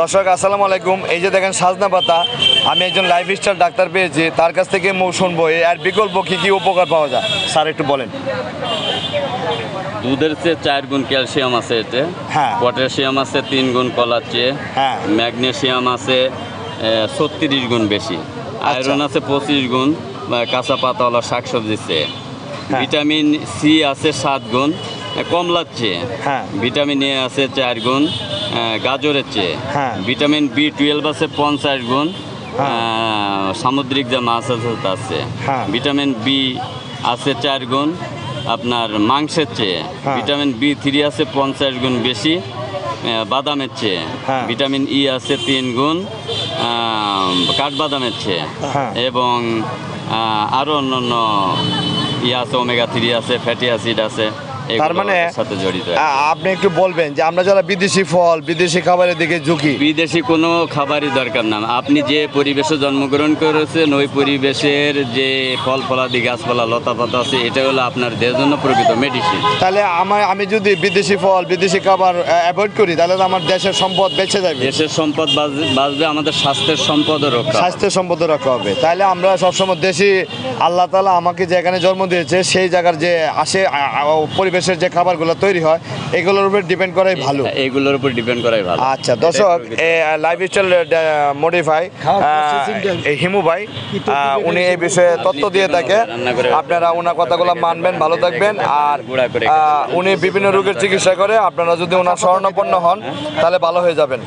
দর্শক আসসালামু আলাইকুম। এই যে দেখেন সাজনা পাতা আমি একজন লাইফ স্টাইল ডাক্তার পেয়েছি তার কাছ থেকে মৌ শুনব এর বিকল্প কী কী উপকার পাওয়া যায়? স্যার একটু বলেন। দুধের চেয়ে চার গুণ ক্যালসিয়াম আছে এতে। হ্যাঁ। পটাশিয়াম আছে তিন গুণ কলার চেয়ে। হ্যাঁ। ম্যাগনেসিয়াম আছে ছত্রিশ গুণ বেশি। আয়রন আছে পঁচিশ গুণ কাঁচা পাতাওয়ালা শাকসবজির চেয়ে। হ্যাঁ। ভিটামিন সি আছে সাত গুণ কমলার চেয়ে। হ্যাঁ। ভিটামিন এ আছে চার গুণ গাজরের চেয়ে হ্যাঁ। ভিটামিন বি টুয়েলভ আছে পঞ্চাশ গুণ হ্যাঁ। সামুদ্রিক যে মাছ আছে তা আছে হ্যাঁ। ভিটামিন বি আছে চার গুণ আপনার মাংসের চেয়ে হ্যাঁ। ভিটামিন বি থ্রি আছে পঞ্চাশ গুণ বেশি বাদামের চেয়ে হ্যাঁ। ভিটামিন ই আছে তিন গুণ কাঠবাদামের চেয়ে হ্যাঁ। এবং আরও অন্য অন্য ই আছে ওমেগা থ্রি আছে ফ্যাটি অ্যাসিড আছে তার মানে আপনি একটু বলবেন যে আমরা যারা বিদেশি ফল বিদেশি খাবারের দিকে ঝুঁকি। বিদেশি কোনো খাবারই দরকার না। আপনি যে পরিবেশে জন্মগ্রহণ করেছেন ওই পরিবেশের যে ফল ফলাদি গাছপালা লতা পাতা আছে এটা হলো আপনার দেহের জন্য প্রকৃত মেডিসিন তাহলে আমার আমি যদি বিদেশি ফল বিদেশি খাবার অ্যাভয়েড করি তাহলে আমার দেশের সম্পদ বেঁচে যাবে। দেশের সম্পদ বাঁচ- বাঁচবে আমাদের স্বাস্থ্যের সম্পদও রক্ষা হবে। স্বাস্থ্য সম্পদ রক্ষা হবে। তাহলে আমরা সবসময় দেশি আল্লাহ তালা আমাকে যেখানে জন্ম দিয়েছে সেই জায়গার যে আসে আ- পরিবেশের যে খাবারগুলো তৈরি হয় এগুলোর উপর ডিপেন্ড করাই ভালো। এগুলোর উপর ডিপেন্ড করাই ভালো। আচ্ছা দর্শক লাইফ স্টাইল মডিফাই হিমু ভাই উনি এই বিষয়ে তথ্য দিয়ে থাকে। আপনারা ওনার কথাগুলো মানবেন ভালো থাকবেন। আর আহ, উনি বিভিন্ন রোগের চিকিৎসা করে আপনারা যদি ওনার স্বর্ণপন্ন হন তাহলে ভালো হয়ে যাবেন।